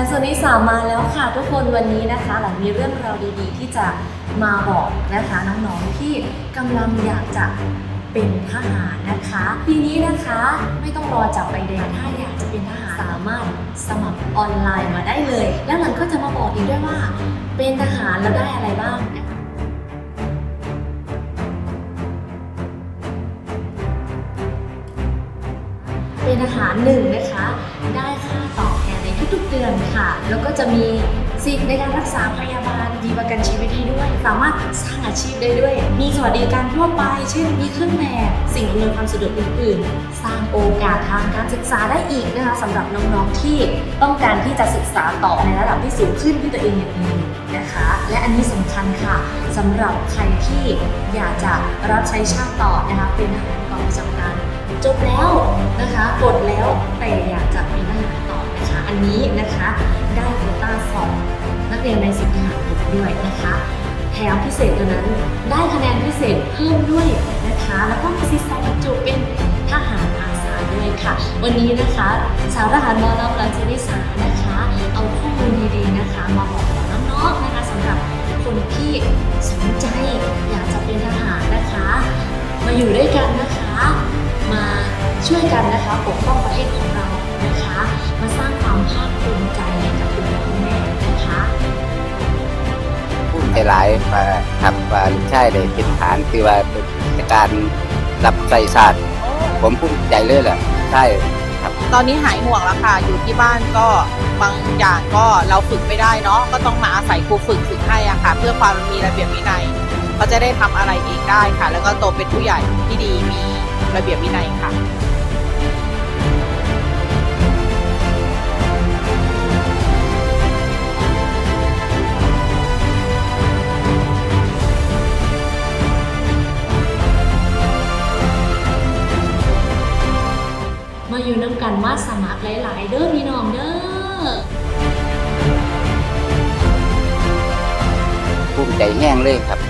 ลังสุนิสามาแล้วค่ะทุกคนวันนี้นะคะหลังมีเรื่องราวดีๆ ที่จะมาบอกนะคะน้องๆที่กำลังอยากจะเป็นทหารนะคะทีนี้นะคะไม่ต้องรอจับใบแดงถ้าอยากจะเป็นทหารสามารถสมัครออนไลน์มาได้เลย แล้วหลังก็จะมาบอกอีกด้วยว่า เป็นทหารแล้วได้อะไรบ้างเป็นอาหารหนึ่งนะคะ ได้ค่าตอบ ทุกๆเดือนค่ะ แล้วก็จะมีสิทธิ์ในการรักษาพยาบาลมีประกันชีวิตให้ด้วย สามารถสร้างอาชีพได้ด้วย มีสวัสดิการทั่วไป เช่น มีเครื่องแบบสิ่งอำนวยความสะดวกอื่นๆ สร้างโอกาสทางการศึกษาได้อีกนะคะสำหรับน้องๆที่ต้องการที่จะศึกษาต่อในระดับที่สูงขึ้นที่ตัวเองอยากมีนะคะและอันนี้สำคัญค่ะสำหรับใครที่อยากจะรับใช้ชาติต่อนะคะเป็นทหารกองประจำการ อันนี้นะคะได้โควต้าสอบนักเรียนในสิบทหารบกด้วยนะคะแถมพิเศษตัวนั้นได้คะแนนพิเศษเพิ่มด้วยนะคะ แล้วก็มีสิทธิ์สอบบรรจุเป็นทหารอาสาด้วยค่ะ วันนี้นะคะสาวทหารมอลำรันจินิสานะคะ เอาข้อมูลดีๆนะคะ มาบอกน้องๆนะคะสำหรับคนที่สนใจอยากจะเป็นทหารนะคะ มาอยู่ด้วยกันนะคะ มาช่วยกันนะคะปกป้องประเทศของเรานะคะ ภาคภูมิใจให้กับคุณพ่อคุณแม่นะคะภูมิใจหลายมาทำว่าลูกชายได้เป็นฐานคือว่าเป็นการรับใส่ศาสตร์ผมภูมิใจเลยแหละใช่ครับ ตอนนี้หายห่วงแล้วค่ะ อยู่ที่บ้านก็บางอย่างก็เราฝึกไม่ได้เนาะก็ต้องมาอาศัยครูฝึกฝึกให้อะค่ะ เพื่อความมีระเบียบวินัยเขาจะได้ทำอะไรเองได้ค่ะ แล้วก็โตเป็นผู้ใหญ่ที่ดีมีระเบียบวินัยค่ะ อยู่น้ำกันมาสมัครหลาย ๆ เด้อพี่น้องเด้อภูมิใจแห้งเลยครับ